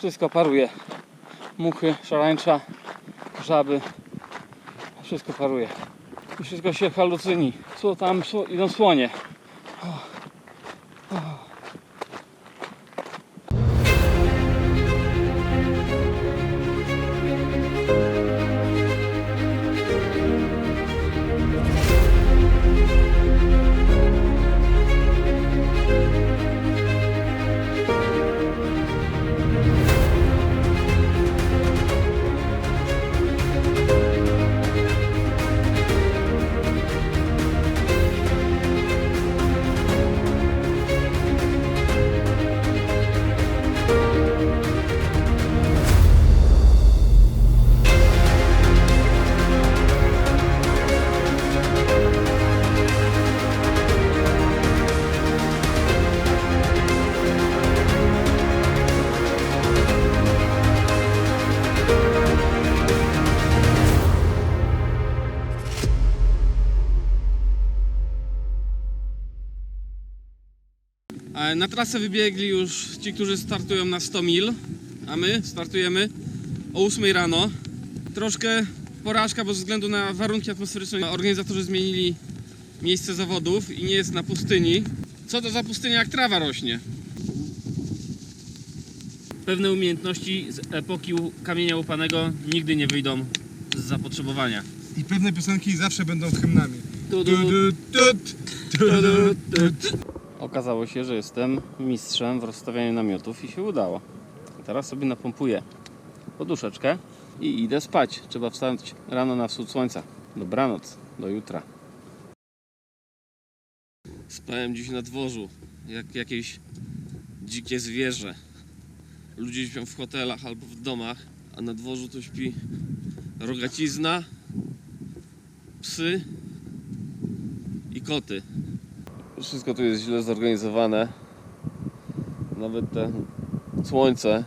Wszystko paruje. Muchy, szarańcza, żaby. Wszystko paruje. I wszystko się halucyni. Co tam idą słonie. E, Na trasę wybiegli już ci, którzy startują na 100 mil, a my startujemy o 8 rano. Troszkę porażka, bo ze względu na warunki atmosferyczne organizatorzy zmienili miejsce zawodów i nie jest na pustyni. Co to za pustynia, jak trawa rośnie? Pewne umiejętności z epoki kamienia łupanego nigdy nie wyjdą z zapotrzebowania. I pewne piosenki zawsze będą hymnami. Tu, Du, tu, du, tut, du, du, tut. Okazało się, że jestem mistrzem w rozstawianiu namiotów i się udało. Teraz sobie napompuję poduszeczkę i idę spać. Trzeba wstać rano na wschód słońca. Dobranoc, do jutra. Spałem dziś na dworzu, jak jakieś dzikie zwierzę. Ludzie śpią w hotelach albo w domach, a na dworzu to śpi rogacizna, psy i koty. Wszystko tu jest źle zorganizowane. Nawet te słońce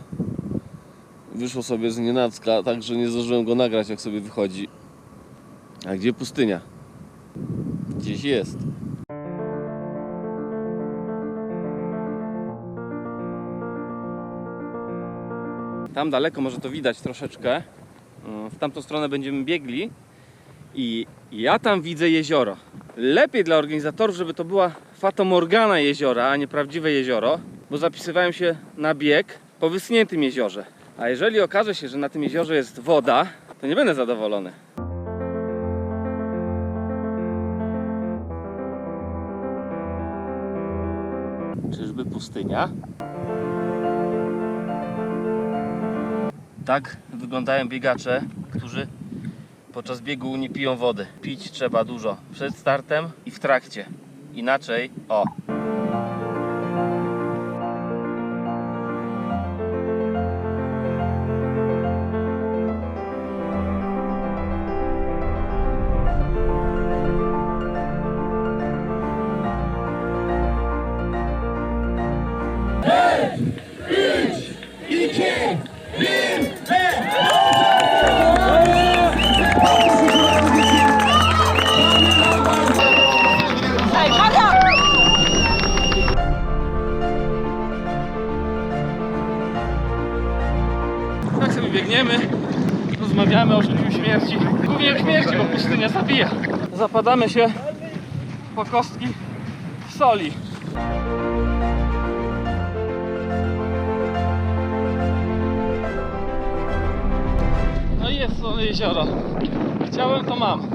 wyszło sobie z nienacka, tak że nie zdążyłem go nagrać jak sobie wychodzi. A gdzie pustynia? Gdzieś jest. Tam daleko może to widać troszeczkę. Mm, W tamtą stronę będziemy biegli i ja tam widzę jezioro. Lepiej dla organizatorów, żeby to była fatomorgana jeziora, a nie prawdziwe jezioro, bo zapisywałem się na bieg po wyschniętym jeziorze. A jeżeli okaże się, że na tym jeziorze jest woda, to nie będę zadowolony. Czyżby pustynia? Tak wyglądają biegacze, którzy podczas biegu nie piją wody. Pić trzeba dużo przed startem i w trakcie. Inaczej, o. biegniemy, rozmawiamy o życiu śmierci. Głównie o śmierci, bo pustynia zabija. Zapadamy się po kostki w soli. No i jest to jezioro. Chciałem, to mam.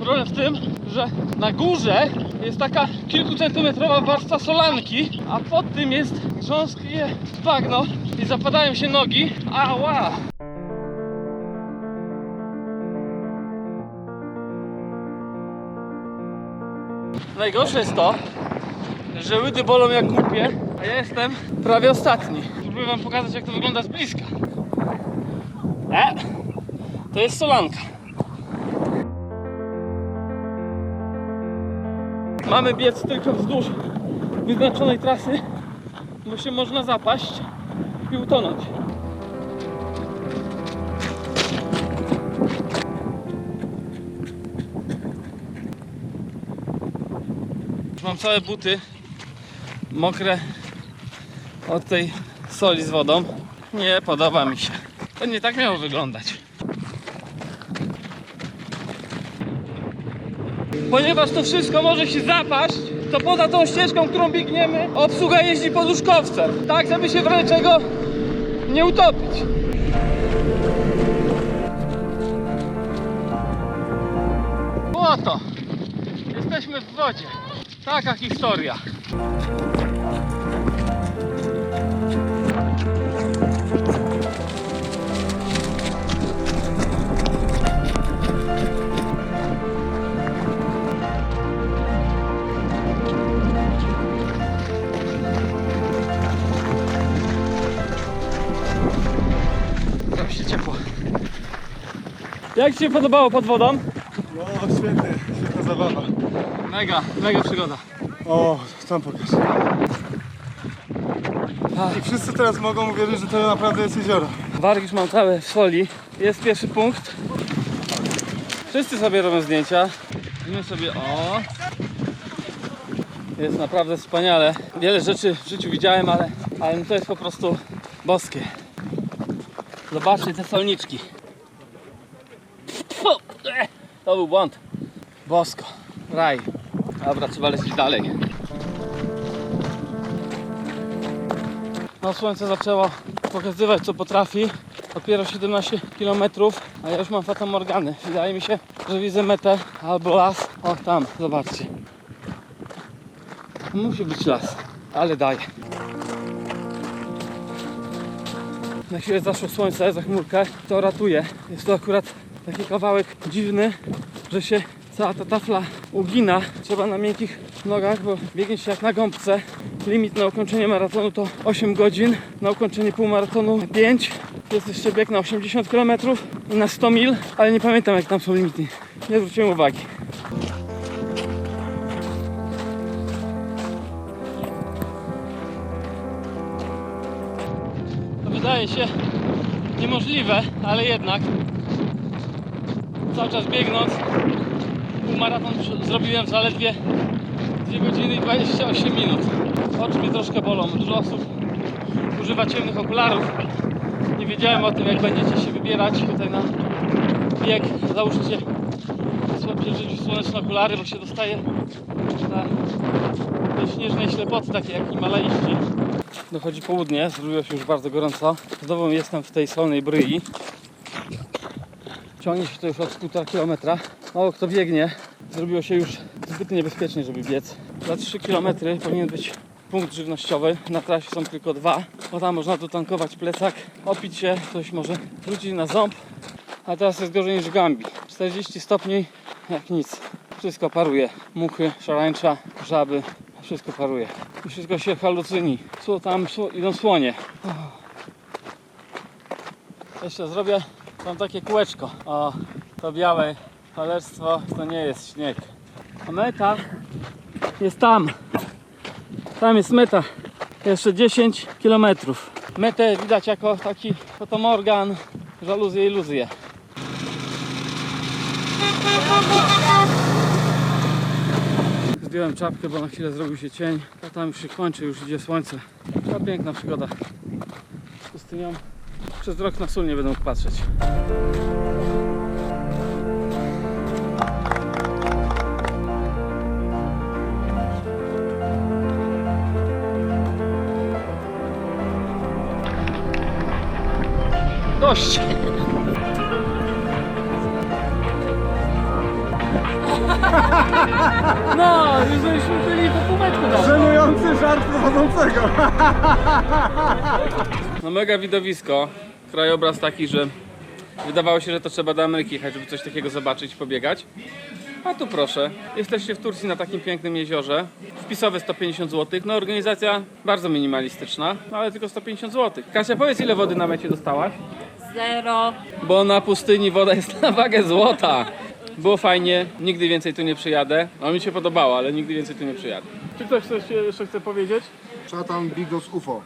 Problem w tym, że na górze jest taka kilkucentymetrowa warstwa solanki, a pod tym jest grząskie bagno i zapadają się nogi. Ała! Najgorsze jest to, że łydy bolą jak głupie, a ja jestem prawie ostatni. Próbuję wam pokazać jak to wygląda z bliska. E, to jest solanka. Mamy biec tylko wzdłuż wyznaczonej trasy, bo się można zapaść i utonąć. Mam całe buty mokre od tej soli z wodą. Nie podoba mi się. To nie tak miało wyglądać. Ponieważ to wszystko może się zapaść, to poza tą ścieżką, którą biegniemy, obsługa jeździ poduszkowcem. Tak, żeby się w razie czego nie utopić. Oto! Jesteśmy w wodzie. Taka historia. Zrobi się ciepło. Jak Ci się podobało pod wodą? No świetnie, świetna zabawa. Mega, mega przygoda. O, tam pokaż. I wszyscy teraz mogą uwierzyć, że to naprawdę jest jezioro. Warg już mam całe w soli. Jest pierwszy punkt. Wszyscy sobie robią zdjęcia. My sobie o. Jest naprawdę wspaniale. Wiele rzeczy w życiu widziałem, ale, ale to jest po prostu boskie. Zobaczcie te solniczki. E, To był błąd. Bosko. Raj. Dobra, trzeba lecieć dalej. No słońce zaczęło pokazywać co potrafi. Dopiero 17 km, a ja już mam fatamorgany. Wydaje mi się, że widzę metę albo las. O tam, zobaczcie. Musi być las, ale daje. Na chwilę zaszło słońce za chmurkę, to ratuje. Jest to akurat taki kawałek dziwny, że się cała ta tafla ugina. Trzeba na miękkich nogach, bo biegnie się jak na gąbce. Limit na ukończenie maratonu to 8 godzin, na ukończenie półmaratonu 5. Jest jeszcze bieg na 80 km i na 100 mil, ale nie pamiętam jak tam są limity. Nie zwróciłem uwagi. Wydaje się niemożliwe, ale jednak cały czas biegnąc półmaraton przy- zrobiłem zaledwie 2 godziny i 28 minut. Oczy mnie troszkę bolą. Dużo osób używa ciemnych okularów. Nie wiedziałem o tym, jak będziecie się wybierać tutaj na bieg. Załóżcie życiu słoneczne okulary, bo się dostaje na śnieżnej ślepoty, takiej jak himalaiści. Dochodzi południe, zrobiło się już bardzo gorąco. Znowu jestem w tej solnej bryi. Ciągnie się to już od 1,5 kilometra. Mało kto biegnie. Zrobiło się już zbyt niebezpiecznie, żeby biec. Za 3 km powinien być punkt żywnościowy. Na trasie są tylko dwa. Bo tam można dotankować plecak, opić się, ktoś może wrócić na ząb. A teraz jest gorzej niż w Gambii. 40 stopni, jak nic. Wszystko paruje. Muchy, szarańcza, żaby. Wszystko paruje. I wszystko się halucyni. Co tam idą słonie. Jeszcze zrobię tam takie kółeczko. O, to białe malerstwo to nie jest śnieg. A meta jest tam. Tam jest meta. Jeszcze 10 km. Metę widać jako taki fotomorgan, żaluzje, iluzje. Zdjąłem czapkę, bo na chwilę zrobił się cień. A tam już się kończy, już idzie słońce. To piękna przygoda z pustynią. Przez rok na sól nie będę mógł patrzeć. Dość! No, już żeśmy byli po półmetku dawno. Żenujący żart prowadzącego. No mega widowisko. Krajobraz taki, że wydawało się, że to trzeba do Ameryki jechać, żeby coś takiego zobaczyć, pobiegać. A tu proszę, jesteście w Turcji na takim pięknym jeziorze. Wpisowe 150 zł. No organizacja bardzo minimalistyczna, no ale tylko 150 zł. Kasia, powiedz ile wody na mecie dostałaś? Zero. Bo na pustyni woda jest na wagę złota. Było fajnie, nigdy więcej tu nie przyjadę. No mi się podobało, ale nigdy więcej tu nie przyjadę. Czy ktoś coś jeszcze chce powiedzieć? Szatan Bigos UFO.